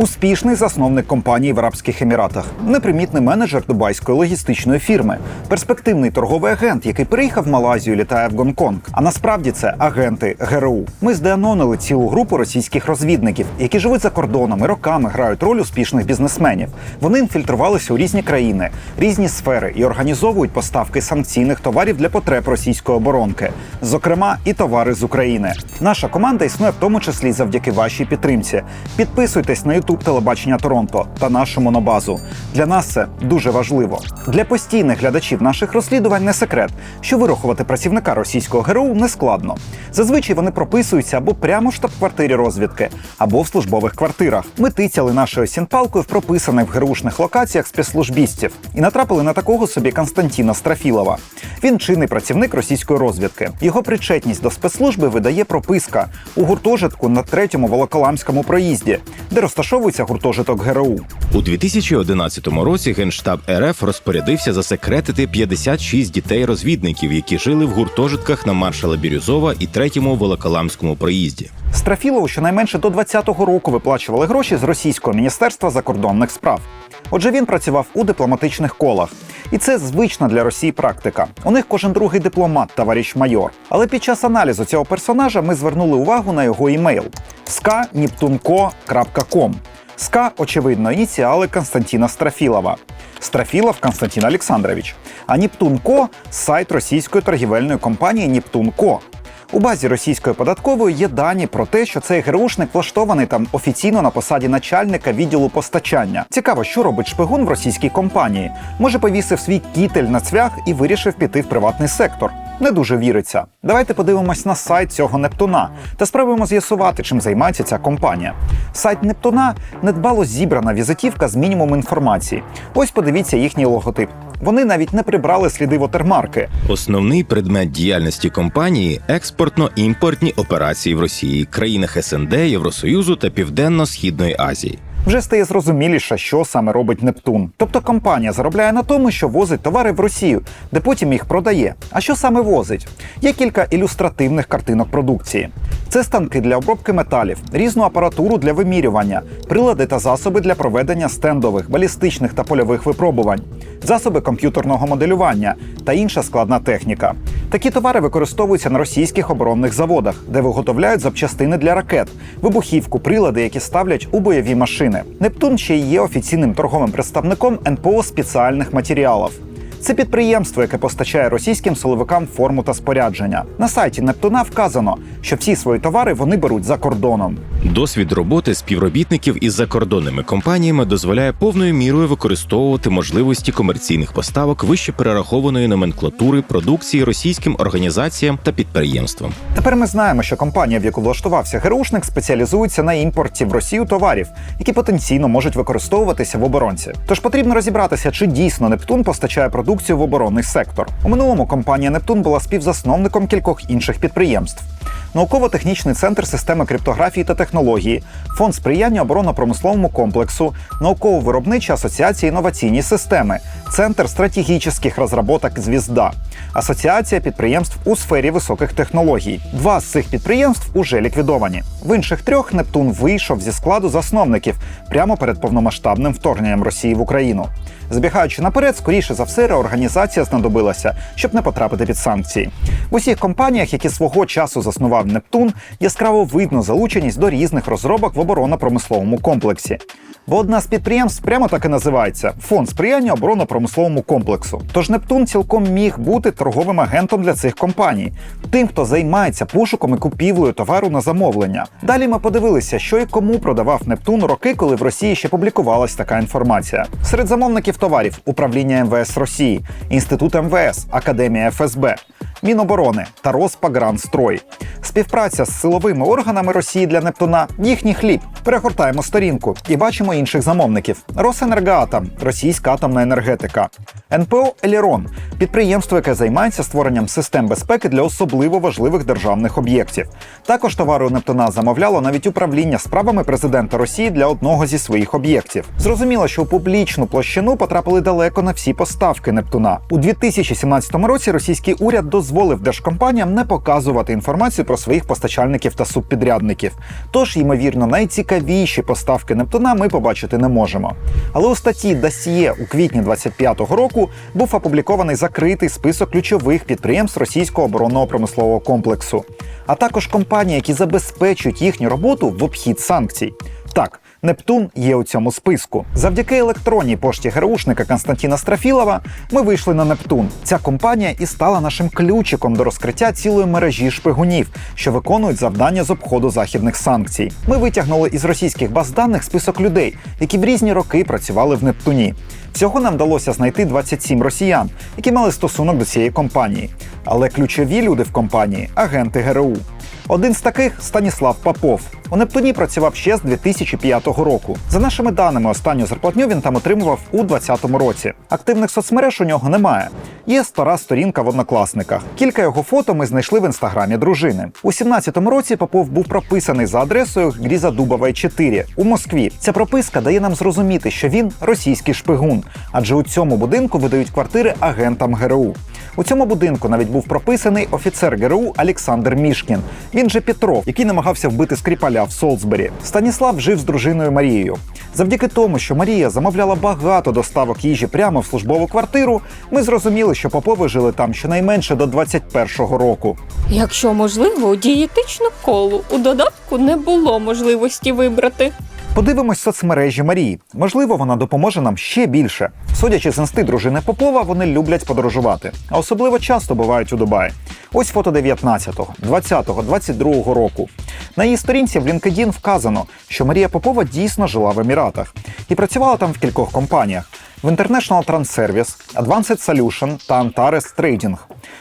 Успішний засновник компанії в Арабських Еміратах, непримітний менеджер дубайської логістичної фірми, перспективний торговий агент, який переїхав в Малайзію, літає в Гонконг. А насправді це агенти ГРУ. Ми здеанонили цілу групу російських розвідників, які живуть за кордоном і роками грають роль успішних бізнесменів. Вони інфільтрувалися у різні країни, різні сфери і організовують поставки санкційних товарів для потреб російської оборонки, зокрема і товари з України. Наша команда існує в тому числі завдяки вашій підтримці. Підписуйтесь на YouTube телебачення Торонто та нашу монобазу. Для нас це дуже важливо. Для постійних глядачів наших розслідувань не секрет, що вирахувати працівника російського ГРУ не складно. Зазвичай вони прописуються або прямо в штаб-квартирі розвідки, або в службових квартирах. Ми тицяли нашою сінпалкою в прописаних в ГРУшних локаціях спецслужбістів і натрапили на такого собі Константіна Страфілова. Він чинний працівник російської розвідки. Його причетність до спецслужби видає прописка у гуртожитку на третьому волоколамському проїзді, де розташовується гуртожиток ГРУ. У 2011 році Генштаб РФ розпорядився засекретити 56 дітей-розвідників, які жили в гуртожитках на маршала Бірюзова і третьому Волоколамському проїзді. Страфілову щонайменше до 20-го року виплачували гроші з російського міністерства закордонних справ. Отже, він працював у дипломатичних колах. І це звична для Росії практика. У них кожен другий дипломат, товариш майор. Але під час аналізу цього персонажа ми звернули увагу на його імейл ska.niptunko.com. СКА, очевидно, ініціали Константіна Страфілова. Страфілов Константин Олександрович. А Ніптунко сайт російської торгівельної компанії Ніптунко. У базі російської податкової є дані про те, що цей ГРУшник влаштований там офіційно на посаді начальника відділу постачання. Цікаво, що робить шпигун в російській компанії. Може, повісив свій кітель на цвях і вирішив піти в приватний сектор. Не дуже віриться. Давайте подивимось на сайт цього Нептуна та спробуємо з'ясувати, чим займається ця компанія. Сайт Нептуна недбало зібрана візитівка з мінімум інформації. Ось подивіться їхній логотип. Вони навіть не прибрали сліди вотермарки. Основний предмет діяльності компанії експортно-імпортні операції в Росії, країнах СНД, Євросоюзу та Південно-Східної Азії. Вже стає зрозуміліше, що саме робить Нептун. Тобто компанія заробляє на тому, що возить товари в Росію, де потім їх продає. А що саме возить? Є кілька ілюстративних картинок продукції. Це станки для обробки металів, різну апаратуру для вимірювання, прилади та засоби для проведення стендових, балістичних та польових випробувань, засоби комп'ютерного моделювання та інша складна техніка. Такі товари використовуються на російських оборонних заводах, де виготовляють запчастини для ракет, вибухівку, прилади, які ставлять у бойові машини. Нептун ще є офіційним торговим представником НПО спеціальних матеріалів. Це підприємство, яке постачає російським силовикам форму та спорядження. На сайті Нептуна вказано, що всі свої товари вони беруть за кордоном. Досвід роботи співробітників із закордонними компаніями дозволяє повною мірою використовувати можливості комерційних поставок вище перерахованої номенклатури продукції російським організаціям та підприємствам. Тепер ми знаємо, що компанія, в яку влаштувався ГРУшник, спеціалізується на імпорті в Росію товарів, які потенційно можуть використовуватися в оборонці. Тож потрібно розібратися, чи дійсно Нептун постачає продукцію в оборонний сектор. У минулому компанія Нептун була співзасновником кількох інших підприємств. Науково-технічний центр системи криптографії та технології, фонд сприяння оборонно-промисловому комплексу, науково-виробнича асоціація інноваційні системи, центр стратегічних розработок «Звізда», асоціація підприємств у сфері високих технологій. Два з цих підприємств уже ліквідовані. В інших трьох Нептун вийшов зі складу засновників прямо перед повномасштабним вторгненням Росії в Україну. Збігаючи наперед, скоріше за все, реорганізація знадобилася, щоб не потрапити під санкції. В усіх компаніях, які свого часу заснував Нептун, яскраво видно залученість до різних розробок в оборонно-промисловому комплексі. Бо одна з підприємств прямо так і називається фонд сприяння оборонно-промисловому комплексу. Тож Нептун цілком міг бути торговим агентом для цих компаній, тим, хто займається пошуком і купівлею товару на замовлення. Далі ми подивилися, що і кому продавав Нептун роки, коли в Росії ще публікувалась така інформація. Серед замовників товарів управління МВС Росії, Інститут МВС, Академія ФСБ. Міноборони та Роспагранстрой. Співпраця з силовими органами Росії для Нептуна їхній хліб. Перегортаємо сторінку і бачимо інших замовників: Росенергоатом, російська атомна енергетика, НПО Елірон підприємство, яке займається створенням систем безпеки для особливо важливих державних об'єктів. Також товари у Нептуна замовляло навіть управління справами президента Росії для одного зі своїх об'єктів. Зрозуміло, що у публічну площину потрапили далеко на всі поставки Нептуна. У 2017 році російський уряд дозволив держкомпаніям не показувати інформацію про своїх постачальників та субпідрядників. Тож, ймовірно, найцікавіші поставки Нептуна ми побачити не можемо. Але у статті Дасьє у квітні 25-го року був опублікований закритий список ключових підприємств російського оборонного промислового комплексу, а також компанії, які забезпечують їхню роботу в обхід санкцій. Так, Нептун є у цьому списку. Завдяки електронній пошті ГРУшника Константіна Страфілова ми вийшли на Нептун. Ця компанія і стала нашим ключиком до розкриття цілої мережі шпигунів, що виконують завдання з обходу західних санкцій. Ми витягнули із російських баз даних список людей, які в різні роки працювали в Нептуні. Всього нам вдалося знайти 27 росіян, які мали стосунок до цієї компанії. Але ключові люди в компанії агенти ГРУ. Один з таких Станіслав Попов. У Нептуні працював ще з 2005 року. За нашими даними, останню зарплатню він там отримував у 2020 році. Активних соцмереж у нього немає. Є стара сторінка в однокласниках. Кілька його фото ми знайшли в інстаграмі дружини. У 17-му році Попов був прописаний за адресою Гріза Дубова 4 у Москві. Ця прописка дає нам зрозуміти, що він російський шпигун, адже у цьому будинку видають квартири агентам ГРУ. У цьому будинку навіть був прописаний офіцер ГРУ Олександр Мішкін. Він же Петров, який намагався вбити Скрипаля в Солсбері. Станіслав жив з дружиною Марією. Завдяки тому, що Марія замовляла багато доставок їжі прямо в службову квартиру, ми зрозуміли, що Попови жили там щонайменше до 21-го року. Якщо можливо, дієтичну колу у додатку не було можливості вибрати. Подивимось соцмережі Марії. Можливо, вона допоможе нам ще більше. Судячи з інсти дружини Попова, вони люблять подорожувати, а особливо часто бувають у Дубаї. Ось фото 19-го, 20-го, 22-го року. На її сторінці в LinkedIn вказано, що Марія Попова дійсно жила в Еміратах і працювала там в кількох компаніях: в International Trans Service, Advanced Solution та Antares Trading.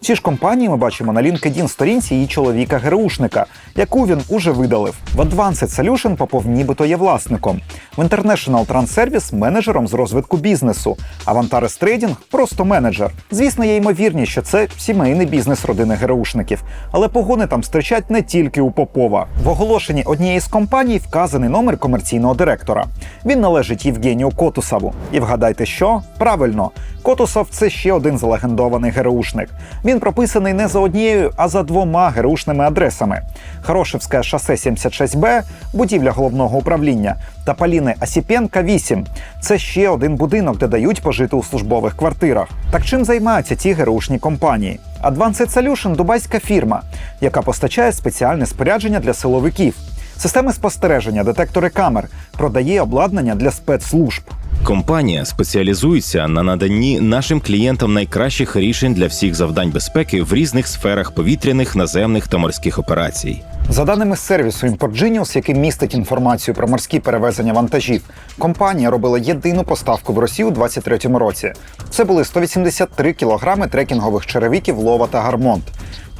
Ці ж компанії ми бачимо на LinkedIn сторінці її чоловіка ГРУшника, яку він уже видалив. В Advanced Solution Попов нібито є власником. В International Trans Service менеджером з розвитку бізнесу, а в Antares Trading просто менеджер. Звісно, є ймовірність, що це сімейний бізнес родини ГРУшників, але погони там стрічать не тільки у Попова. В оголошенні однієї з компаній вказаний номер комерційного директора. Він належить Євгенію Котусову. І вгадайте, що правильно, Котусов це ще один залегендований ГРУшник. Він прописаний не за однією, а за двома ГРУшними адресами: Хорошевське шосе 76Б, будівля головного управління, та Поліни Асіпенка 8. Це ще один будинок, де дають пожити у службових квартирах. Так чим займаються ці ГРУшні компанії? Advanced Solution – дубайська фірма, яка постачає спеціальне спорядження для силовиків. Системи спостереження, детектори камер, продає обладнання для спецслужб. Компанія спеціалізується на наданні нашим клієнтам найкращих рішень для всіх завдань безпеки в різних сферах повітряних, наземних та морських операцій. За даними сервісу ImportGenius, який містить інформацію про морські перевезення вантажів, компанія робила єдину поставку в Росію у 2023 році. Це були 183 кілограми трекінгових черевиків Лова та Гармонт.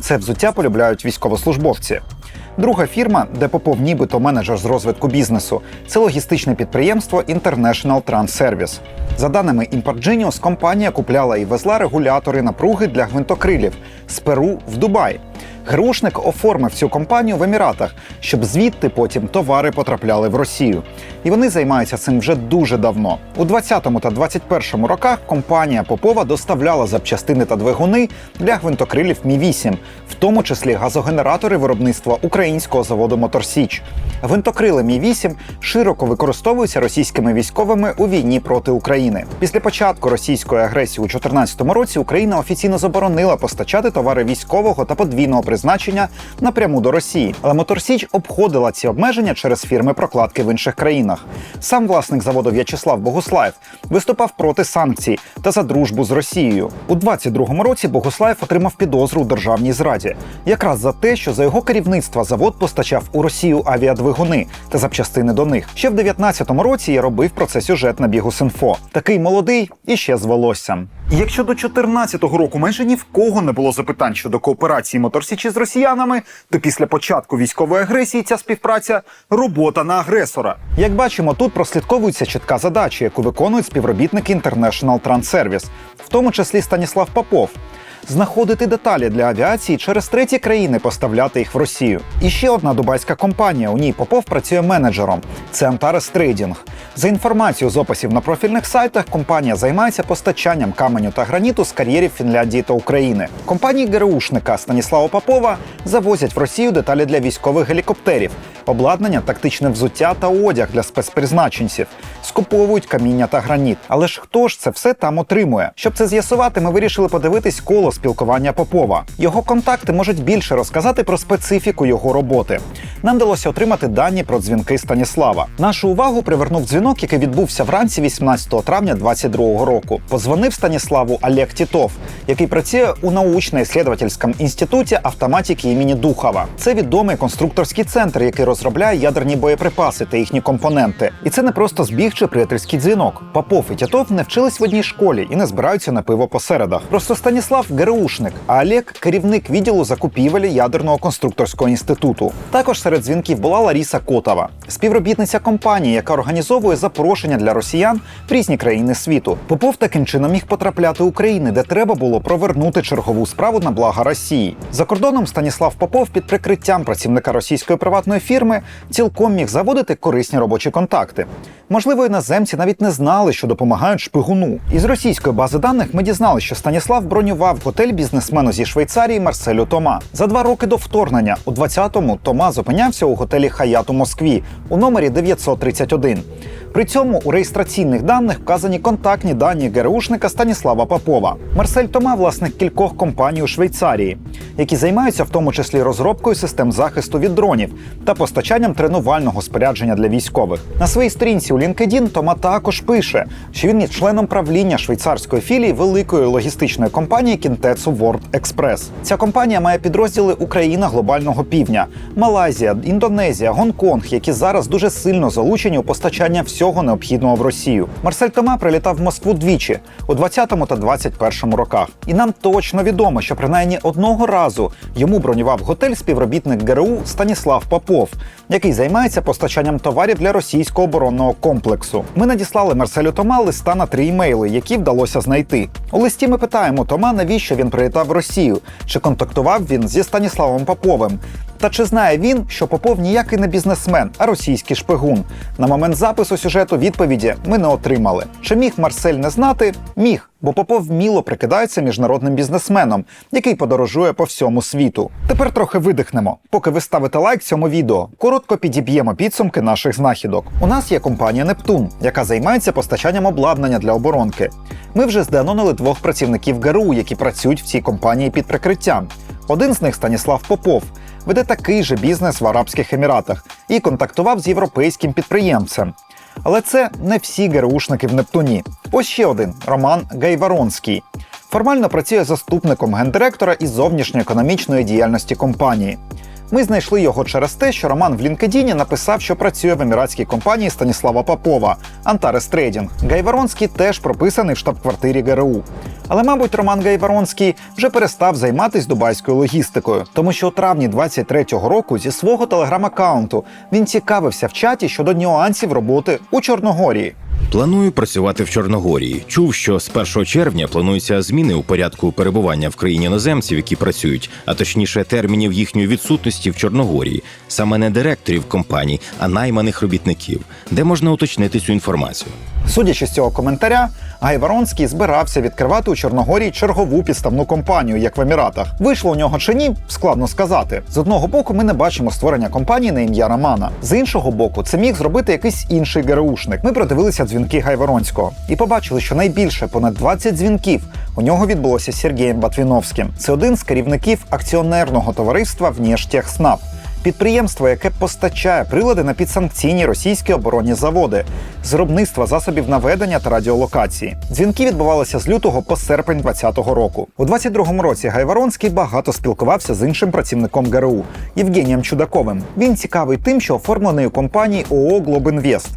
Це взуття полюбляють військовослужбовці. Друга фірма, де Попов нібито менеджер з розвитку бізнесу, це логістичне підприємство International Trans Service. За даними ImportGenius, компанія купляла і везла регулятори напруги для гвинтокрилів з Перу в Дубай. Грушник оформив цю компанію в Еміратах, щоб звідти потім товари потрапляли в Росію. І вони займаються цим вже дуже давно. У 20-му та 21-му роках компанія Попова доставляла запчастини та двигуни для гвинтокрилів Мі 8 в тому числі газогенератори виробництва українського заводу Моторсіч. Гвинтокрили Мі 8 широко використовуються російськими військовими у війні проти України. Після початку російської агресії у 2014 році Україна офіційно заборонила постачати товари військового та подвійного призначення напряму до Росії. Але Моторсіч обходила ці обмеження через фірми прокладки в інших країнах. Сам власник заводу В'ячеслав Богуслаєв виступав проти санкцій та за дружбу з Росією. У 22-му році Богуслаєв отримав підозру у державній зраді, якраз за те, що за його керівництва завод постачав у Росію авіадвигуни та запчастини до них. Ще в 19-му році я робив про це сюжет на Бігус.Інфо. Такий молодий і ще з волоссям. Якщо до 14-го року майже ні в кого не було запитань щодо кооперації Моторсічі з росіянами, то після початку військової агресії ця співпраця робота на агресора. Як бачимо, тут прослідковується чітка задача, яку виконують співробітники International Trans в тому числі Станіслав Попов. Знаходити деталі для авіації через треті країни, поставляти їх в Росію. І ще одна дубайська компанія. У ній Попов працює менеджером. Це Antares Trading. За інформацією з описів на профільних сайтах, компанія займається постачанням каменю та граніту з кар'єрів Фінляндії та України. Компанії ГРУшника Станіслава Попова завозять в Росію деталі для військових гелікоптерів, обладнання, тактичне взуття та одяг для спецпризначенців, скуповують каміння та граніт. Але ж хто ж це все там отримує? Щоб це з'ясувати, ми вирішили подивитись коло спілкування Попова. Його контакти можуть більше розказати про специфіку його роботи. Нам вдалося отримати дані про дзвінки Станіслава. Нашу увагу привернув дзвінок, який відбувся вранці 18 травня 2022 року. Позвонив Станіславу Олег Тітов, який працює у научно-исследовательському інституті автоматики імені Духова. Це відомий конструкторський центр, який розробляє ядерні боєприпаси та їхні компоненти. І це не просто збіг чи приятельський дзвінок. Попов і Тітов не вчились в одній школі і не збираються на пиво по середах. Просто Станіслав ГРУшник, а Олег керівник відділу закупівелі ядерного конструкторського інституту. Також серед дзвінків була Ларіса Котова, співробітниця компанії, яка організовує запрошення для росіян в різні країни світу. Попов таким чином міг потрапляти України, де треба було провернути чергову справу на благо Росії. За кордоном Станіслав Попов під прикриттям працівника російської приватної фірми цілком міг заводити корисні робочі контакти. Можливо, іноземці навіть не знали, що допомагають шпигуну. Із російської бази даних ми дізналися, що Станіслав бронював готель бізнесмену зі Швейцарії Марселю Тома. За два роки до вторгнення у 20-му Тома зупинявся у готелі Хаят у Москві у номері 931. При цьому у реєстраційних даних вказані контактні дані ГРУшника Станіслава Попова. Марсель Тома власник кількох компаній у Швейцарії, які займаються в тому числі розробкою систем захисту від дронів та постачанням тренувального спорядження для військових. На своїй сторінці у LinkedIn Тома також пише, що він є членом правління швейцарської філії великої логістичної компанії Кінтецу World Express. Ця компанія має підрозділи Україна глобального півдня, Малайзія, Індонезія, Гонконг, які зараз дуже сильно залучені у постачання всього необхідного в Росію. Марсель Тома прилітав в Москву двічі у 20-му та 21-му роках. І нам точно відомо, що принаймні одного разу йому бронював готель співробітник ГРУ Станіслав Попов, який займається постачанням товарів для російського оборонного комплексу. Ми надіслали Марселю Тома листа на три імейли, які вдалося знайти. У листі ми питаємо Тома, навіщо він прилітав в Росію, чи контактував він зі Станіславом Поповим. Та чи знає він, що Попов ніякий не бізнесмен, а російський шпигун? На момент запису сюжету відповіді ми не отримали. Чи міг Марсель не знати? Міг, бо Попов вміло прикидається міжнародним бізнесменом, який подорожує по всьому світу. Тепер трохи видихнемо. Поки ви ставите лайк цьому відео, коротко підіб'ємо підсумки наших знахідок. У нас є компанія Нептун, яка займається постачанням обладнання для оборонки. Ми вже здеанонили двох працівників ГРУ, які працюють в цій компанії під прикриттям. Один з них Станіслав Попов веде такий же бізнес в Арабських Еміратах і контактував з європейським підприємцем. Але це не всі ГРУшники в Нептуні. Ось ще один Роман Гайваронський. Формально працює заступником гендиректора із зовнішньоекономічної діяльності компанії. Ми знайшли його через те, що Роман в LinkedIn написав, що працює в еміратській компанії Станіслава Попова Antares Trading. Гайваронський теж прописаний в штаб-квартирі ГРУ. Але, мабуть, Роман Гайваронський вже перестав займатися дубайською логістикою, тому що у травні 23-го року зі свого телеграм-аккаунту він цікавився в чаті щодо нюансів роботи у Чорногорії. Планую працювати в Чорногорії. Чув, що з 1 червня плануються зміни у порядку перебування в країні іноземців, які працюють, а точніше термінів їхньої відсутності в Чорногорії, саме не директорів компаній, а найманих робітників, де можна уточнити цю інформацію. Судячи з цього коментаря, Гайваронський збирався відкривати у Чорногорії чергову підставну компанію, як в Еміратах. Вийшло у нього чи ні, складно сказати. З одного боку, ми не бачимо створення компанії на ім'я Романа. З іншого боку, це міг зробити якийсь інший ГРУшник. Ми продивилися дзвінки Гайваронського і побачили, що найбільше понад 20 дзвінків у нього відбулося з Сергієм Батвіновським. Це один з керівників акціонерного товариства «Внєштехснаб». Підприємство, яке постачає прилади на підсанкційні російські оборонні заводи з виробництва засобів наведення та радіолокації. Дзвінки відбувалися з лютого по серпень 2020 року. У 22-му році Гайваронський багато спілкувався з іншим працівником ГРУ Євгенієм Чудаковим. Він цікавий тим, що оформлений у компанії ООО «Глобінвест».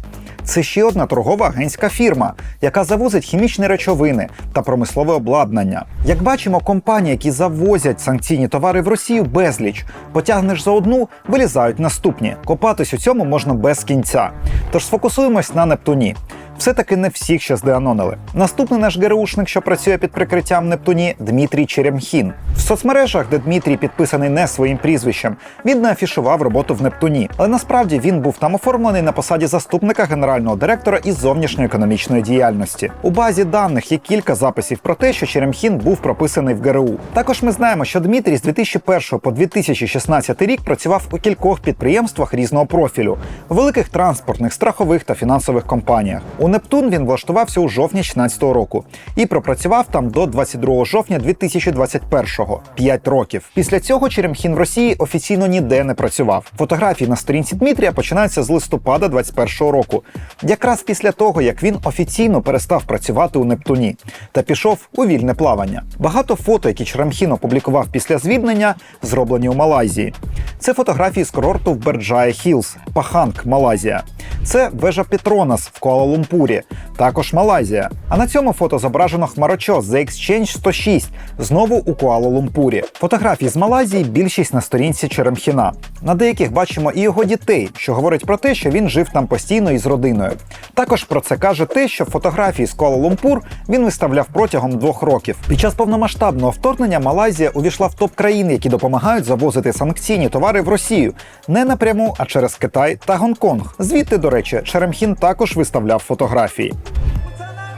Це ще одна торгова агентська фірма, яка завозить хімічні речовини та промислове обладнання. Як бачимо, компанії, які завозять санкційні товари в Росію, безліч. Потягнеш за одну, вилізають наступні. Копатись у цьому можна без кінця. Тож сфокусуємось на Нептуні. Все-таки не всіх ще здеанонили. Наступний наш ГРУшник, що працює під прикриттям Нептуні, Дмитрій Черемхін. В соцмережах, де Дмитрій підписаний не своїм прізвищем, він не афішував роботу в Нептуні, але насправді він був там оформлений на посаді заступника генерального директора із зовнішньоекономічної діяльності. У базі даних є кілька записів про те, що Черемхін був прописаний в ГРУ. Також ми знаємо, що Дмитрій з 2001 по 2016 рік працював у кількох підприємствах різного профілю, великих транспортних, страхових та фінансових компаніях. У Нептун він влаштувався у жовтні 2016 року і пропрацював там до 22 жовтня 2021-го – 5 років. Після цього Черемхін в Росії офіційно ніде не працював. Фотографії на сторінці Дмитрія починаються з листопада 21-го року, якраз після того, як він офіційно перестав працювати у Нептуні та пішов у вільне плавання. Багато фото, які Черемхін опублікував після звільнення, зроблені у Малайзії. Це фотографії з курорту в Берджая Хілс, Паханг, Малайзія. Це вежа Петронас в Куала-Лумпурі, також Малайзія. А на цьому фото зображено хмарочос The Exchange 106, знову у Куала-Лумпурі. Фотографії з Малайзії більшість на сторінці Черемхіна. На деяких бачимо і його дітей, що говорить про те, що він жив там постійно із родиною. Також про це каже те, що фотографії з Куала-Лумпур він виставляв протягом двох років. Під час повномасштабного вторгнення Малайзія увійшла в топ країн, які допомагають завозити санкційні товари в Росію не напряму, а через Китай та Гонконг. Звідти, до речі, Черемхін також виставляв фотографії.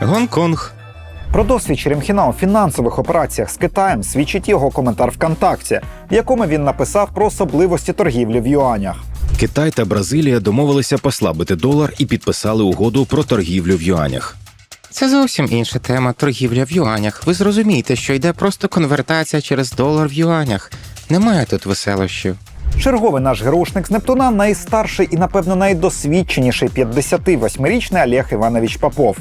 Гонконг. Про досвід Черемхіна у фінансових операціях з Китаєм свідчить його коментар ВКонтакті, в якому він написав про особливості торгівлі в юанях. Китай та Бразилія домовилися послабити долар і підписали угоду про торгівлю в юанях. Це зовсім інша тема торгівля в юанях. Ви зрозумієте, що йде просто конвертація через долар в юанях. Немає тут веселощів. Черговий наш героушник з Нептуна найстарший і, напевно, найдосвідченіший 58-річний Олег Іванович Попов.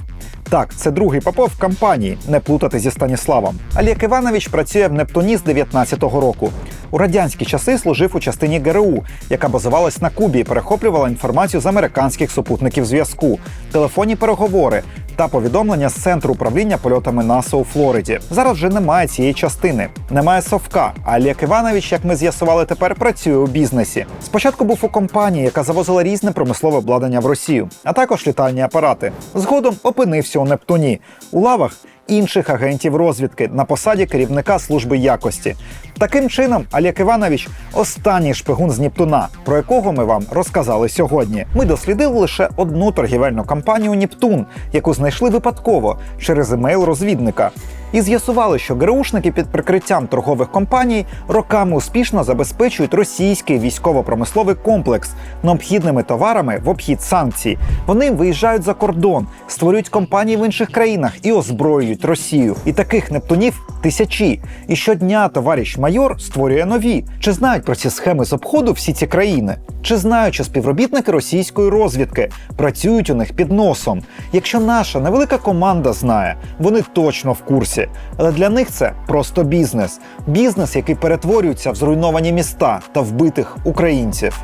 Так, це другий Попов в компанії, не плутати зі Станіславом. Олег Іванович працює в Нептуні з 19-го року. У радянські часи служив у частині ГРУ, яка базувалась на Кубі і перехоплювала інформацію з американських супутників зв'язку, телефонні переговори та повідомлення з центру управління польотами НАСА у Флориді. Зараз вже немає цієї частини, немає совка. А Олег Іванович, як ми з'ясували, тепер працює у бізнесі. Спочатку був у компанії, яка завозила різне промислове обладнання в Росію, а також літальні апарати. Згодом опинився у Нептуні у лавах інших агентів розвідки на посаді керівника служби якості. Таким чином, Олег Іванович останній шпигун з Нептуна, про якого ми вам розказали сьогодні. Ми дослідили лише одну торгівельну компанію Нептун, яку знайшли випадково через емейл розвідника. І з'ясували, що ГРУшники під прикриттям торгових компаній роками успішно забезпечують російський військово-промисловий комплекс необхідними товарами в обхід санкцій. Вони виїжджають за кордон, створюють компанії в інших країнах і озброюють Росію. І таких нептунів тисячі. І щодня товариш майор створює нові. Чи знають про ці схеми з обходу всі ці країни? Чи знають, що співробітники російської розвідки працюють у них під носом? Якщо наша невелика команда знає, вони точно в курсі. Але для них це просто бізнес. Бізнес, який перетворюється в зруйновані міста та вбитих українців.